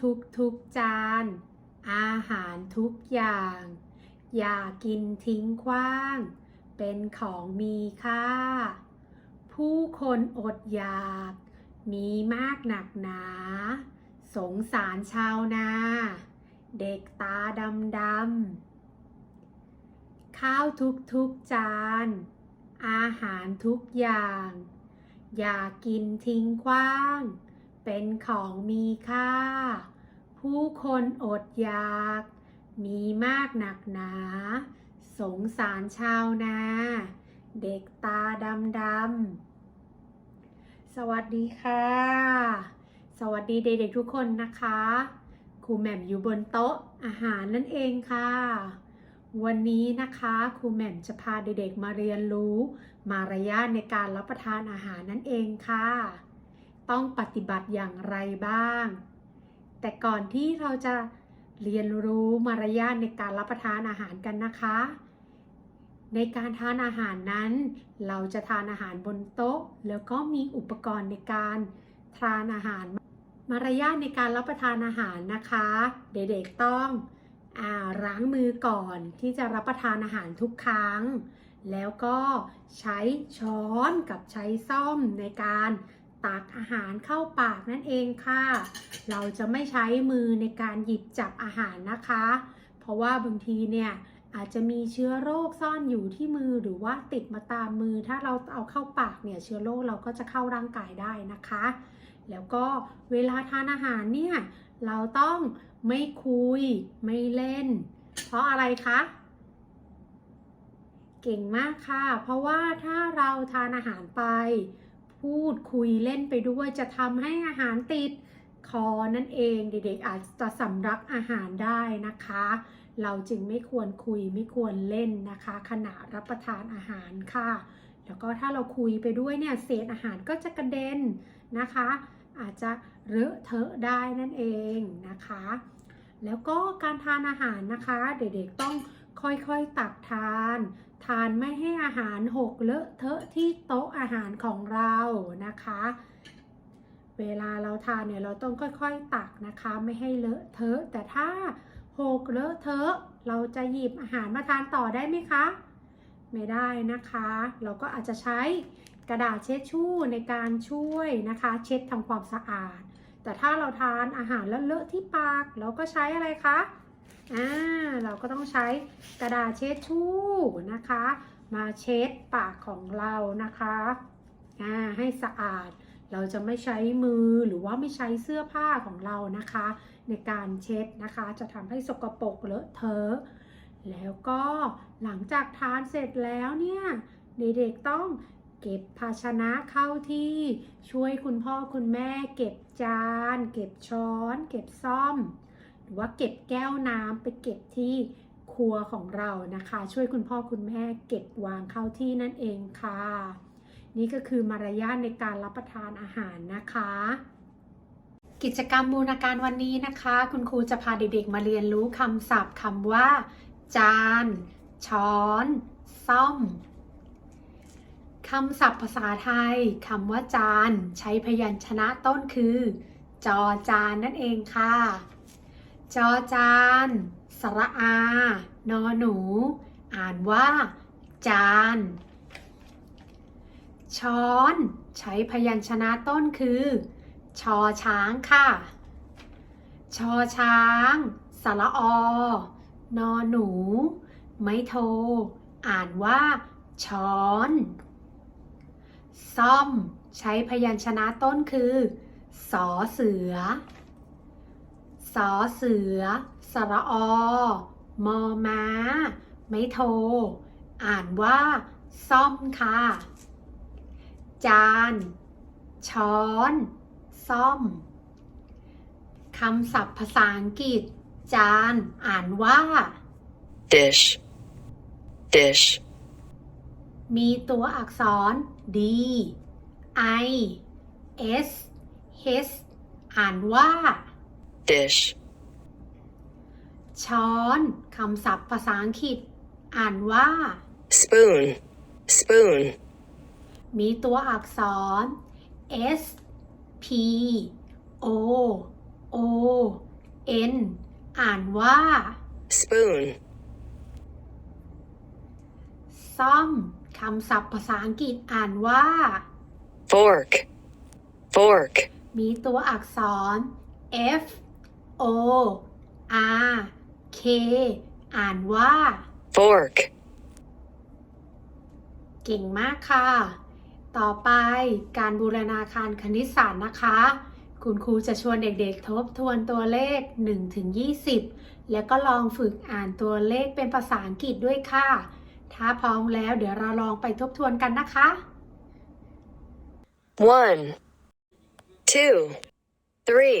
ทุกทุกๆจาน อาหารทุกอย่าง อย่ากินทิ้งขว้าง เป็นของมีค่า ผู้คนอดอยาก มีมากหนักหนา สงสารชาวนา เด็กตาดำดำข้าวทุกทุกๆจาน อาหารทุกอย่าง อย่ากินทิ้งขว้าง เป็นของมีค่า ผู้คนอดอยาก มีมากหนักหนา สงสารชาวนา เด็กตาดำดำสวัสดีค่ะ สวัสดีเด็กๆทุกคนนะคะครูแหม่มอยู่บนโต๊ะอาหารนั่นเองค่ะ วันนี้นะคะครูแหม่มจะพาเด็กๆมาเรียนรู้ มารยาทในการรับประทานอาหารนั่นเองค่ะ ต้องปฏิบัติอย่างไรบ้าง แต่ก่อนที่เราจะเรียนรู้มารยาทในการรับประทานอาหารกันนะคะ ในการทานอาหารนั้น เราจะทานอาหารบนโต๊ะ แล้วก็มีอุปกรณ์ในการทานอาหาร มารยาทในการรับประทานอาหารนะคะ เด็กๆต้องอาล้างมือก่อนที่จะรับประทานอาหารทุกครั้ง แล้วก็ใช้ช้อนกับใช้ซ่อมในการ ตักอาหารเข้าปากนั่นเองค่ะ เราจะไม่ใช้มือในการหยิบจับอาหารนะคะ เพราะว่าบางทีเนี่ยอาจจะมีเชื้อโรคซ่อนอยู่ที่มือหรือว่าติดมาตามมือ ถ้าเราเอาเข้าปากเนี่ยเชื้อโรคเราก็จะเข้าร่างกายได้นะคะ แล้วก็เวลาทานอาหารเนี่ยเราต้องไม่คุยไม่เล่น เพราะอะไรคะ เก่งมากค่ะ เพราะว่าถ้าเราทานอาหารไป พูดคุยเล่นไปด้วยจะทำให้อาหารติดคอนั่นเองเด็กๆอาจจะสำลักอาหารได้นะคะ เราจึงไม่ควรคุยไม่ควรเล่นนะคะ ขณะรับประทานอาหารค่ะ แล้วก็ถ้าเราคุยไปด้วยเนี่ยเศษอาหารก็จะกระเด็นนะคะ อาจจะเลอะเทอะได้นั่นเองนะคะ แล้วก็การทานอาหารนะคะ เด็กๆต้องค่อยๆตักทาน ทานไม่ให้อาหารหกเลอะเทอะที่โต๊ะอาหารของเรานะคะ เวลาเราทานเนี่ยเราต้องค่อยๆตักนะคะไม่ให้เลอะเทอะแต่ถ้าหกเลอะเทอะเราจะหยิบอาหารมาทานต่อได้ไหมคะ ไม่ได้นะคะ เราก็อาจจะใช้กระดาษเช็ดชู่ในการช่วยนะคะ เช็ดทำความสะอาด แต่ถ้าเราทานอาหารแล้วเลอะที่ปาก เราก็ใช้อะไรคะ อ่าเราก็ต้องใช้กระดาษเช็ดชู่นะคะ มาเช็ดปากของเรานะคะอ่าให้สะอาดเราจะไม่ใช้มือหรือว่าไม่ใช้เสื้อผ้าของเรานะคะ ในการเช็ดนะคะ จะทำให้สกปรกเลอะเทอะแล้วก็หลังจากทานเสร็จแล้วเนี่ยเด็กๆต้องเก็บภาชนะเข้าที่ช่วยคุณพ่อคุณแม่ เก็บจาน เก็บช้อน เก็บซ่อม รือว่าเก็บแก้วน้ำไปเก็บที่ครัวของเรานะคะ ช่วยคุณพ่อคุณแม่เก็บวางเข้าที่นั่นเองค่ะ นี่ก็คือมารยาทในการรับประทานอาหารนะคะ กิจกรรมบูรณาการวันนี้นะคะ คุณครูจะพาเด็กๆมาเรียนรู้คำศัพท์คำว่า จาน ช้อน ซ่อมคำศัพท์ภาษาไทยคำว่าจาน ใช้พยัญชนะต้นคือ จอจานนั่นเองค่ะ จอจาน สระอา นอหนู อ่านว่า จาน ช้อน ใช้พยัญชนะต้นคือ ชอช้างค่ะ ชอช้าง สระอ นอหนู ไม่โท อ่านว่า ช้อน ซ่อม ใช้พยัญชนะต้นคือ สอเสือ สอเสือ สระอ มอม้า ไม่โท อ่านว่า ซ่อมค่ะ จาน ช้อน ซ่อม คำศัพท์ภาษาอังกฤษ จาน อ่านว่า dish, dish, มีตัวอักษร D I S H อ่านว่า dish, ช้อนคำศัพท์ภาษาอังกฤษ อ่านว่า spoon, spoon, มีตัวอักษร S P O O N อ่านว่า spoon, ซ่อมคำศัพท์ภาษาอังกฤษอ่านว่า fork, fork, มีตัวอักษร F O R K อ่านว่า fork, เก่งมากค่ะ ต่อไปการบูรณาการคณิตศาสตร์นะคะ คุณครูจะชวนเด็กๆทบทวนตัวเลข 1-20 แล้วก็ลองฝึกอ่านตัวเลขเป็นภาษาอังกฤษด้วยค่ะ ถ้าพร้อมแล้วเดี๋ยวเราลองไปทบทวนกันนะคะ one, two, three,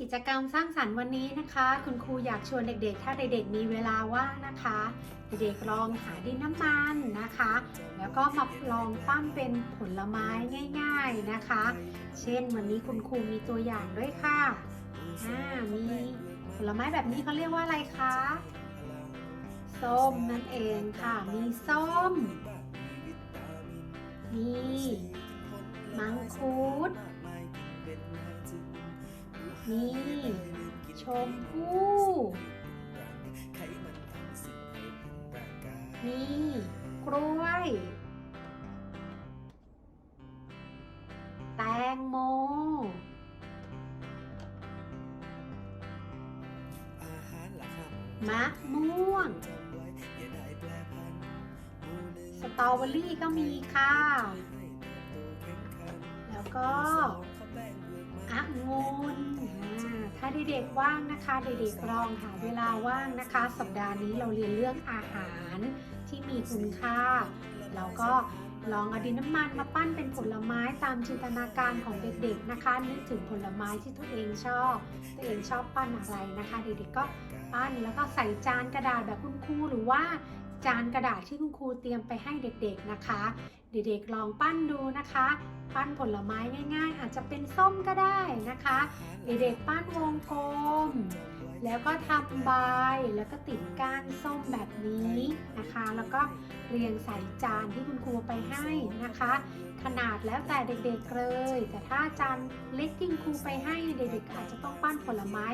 กิจกรรมสร้างสรรค์วันนี้นะคะ คุณครูอยากชวนเด็กๆ ถ้าเด็กๆ มีเวลาว่างนะคะ เด็กๆลองหาดินน้ำมันนะคะ แล้วก็มาลองปั้นเป็นผลไม้ง่าย ๆนะคะ เช่นวันนี้คุณครูมีตัวอย่างด้วยค่ะอ่ามีผลไม้แบบนี้เขาเรียกว่าอะไรคะส้มนั่นเองค่ะ มีส้ม มีมังคุด มีชมพู่มีกล้วย แตงโม มะม่วง สตรอเบอรี่ก็มีค่ะ แล้วก็ องุ่นอ่าถ้าเด็กๆว่างนะคะ เด็กๆลองหาเวลาว่างนะคะ สัปดาห์นี้เราเรียนเรื่องอาหารที่มีคุณค่า แล้วก็ลองเอาดินน้ำมันมาปั้นเป็นผลไม้ตามจินตนาการของเด็กๆนะคะ นึกถึงผลไม้ที่ตัวเองชอบ ตัวเองชอบปั้นอะไรนะคะ เด็กๆก็ปั้นแล้วก็ใส่จานกระดาษแบบคุณครูหรือว่าจานกระดาษที่คุณครูเตรียมไปให้เด็กๆนะคะ เด็กๆลองปั้นดูนะคะ ปั้นผลไม้ง่าย ๆ อาจจะเป็นส้มก็ได้นะคะ เด็กๆปั้นวงกลม แล้วก็ทำใบแล้วก็ติดก้านส้มแบบนี้นะคะ แล้วก็เรียงใส่จานที่คุณครูไปให้นะคะ ขนาดแล้วแต่เด็กๆเลย แต่ถ้าจานเล็กที่คุณครูไปให้เด็กๆอาจจะต้องปั้นผลไม้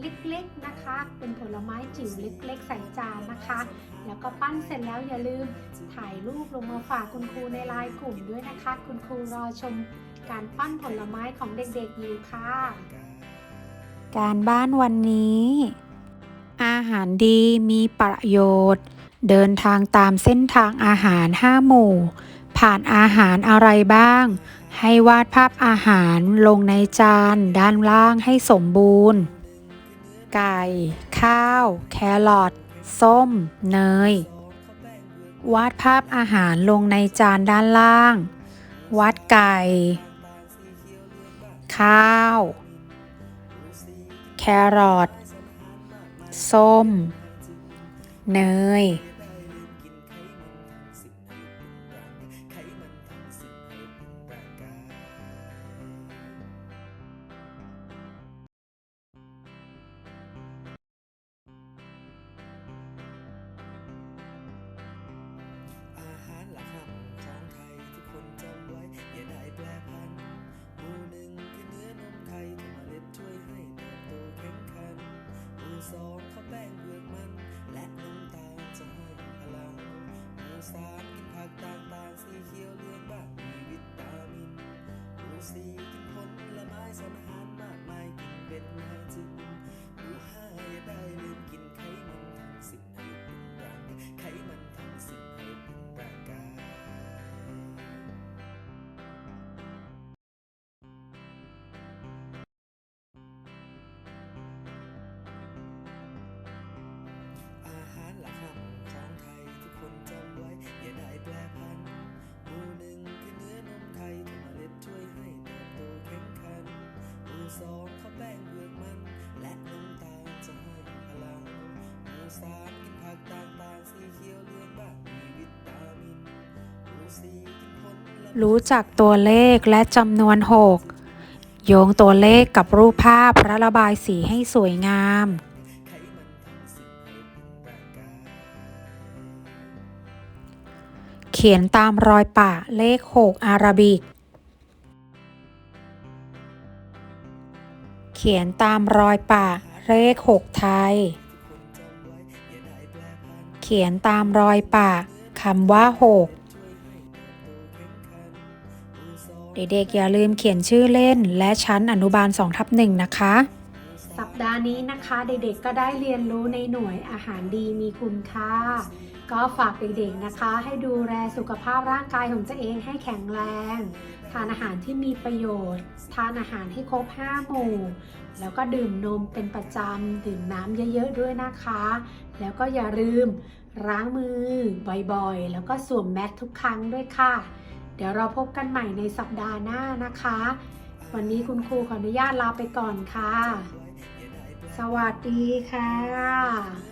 เล็กๆนะคะ เป็นผลไม้จิ๋วเล็กๆ ใส่จานนะคะ แล้วก็ปั้นเสร็จแล้วอย่าลืมถ่ายรูปลงมาฝากคุณครูในไลน์กลุ่มด้วยนะคะ คุณครูรอชมการปั้นผลไม้ของเด็กๆอยู่ค่ะ การบ้านวันนี้ อาหารดีมีประโยชน์ เดินทางตามเส้นทางอาหาร 5 หมู่ ผ่านอาหารอะไรบ้าง ให้วาดภาพอาหารลงในจานด้านล่างให้สมบูรณ์ ไก่ ข้าว แครอท ส้ม เนย วาดภาพอาหารลงในจานด้านล่าง วาดไก่ ข้าว แครอท ส้ม เนย สองข้าวแป้งเบือกมัน และน้ำตาลจะให้พลังหมูสามกินผักต่างๆสีเขียวเลืองบ้างมีวิตามินหมูสี่กินผลไม้สารอาหารมากมายกินเป็นให้ สองข้าวแป้งเผือกมัน และน้ำตาลสารกินผักต่างๆสีเขียวเหลืองบ้างมีวิตามินหมู่สี่กินผลรู้จักตัวเลขและจำนวน6โยงตัวเลขกับรูปภาพและระบายสีให้สวยงามเป็นร่างกายเขียนตามรอยปะเลข 6 อาราบิก เขียนตามรอยปะเลข6ไทย เขียนตามรอยปะคำว่า6เด็กๆอย่าลืมเขียนชื่อเล่นและชั้นอนุบาล2ทับ1นะคะ สัปดาห์นี้นะคะเด็กๆก็ได้เรียนรู้ในหน่วยอาหารดีมีคุณค่า ก็ฝากเด็กๆนะคะ ให้ดูแลสุขภาพร่างกายของตัวเองให้แข็งแรง ทานอาหารที่มีประโยชน์ ทานอาหารให้ครบ5หมู่ แล้วก็ดื่มนมเป็นประจำ ดื่มน้ำเยอะๆด้วยนะคะ แล้วก็อย่าลืมล้างมือบ่อยๆ แล้วก็สวมแมสทุกครั้งด้วยค่ะ เดี๋ยวเราพบกันใหม่ในสัปดาห์หน้านะคะ วันนี้คุณครูขออนุญาตลาไปก่อนค่ะ สวัสดีค่ะ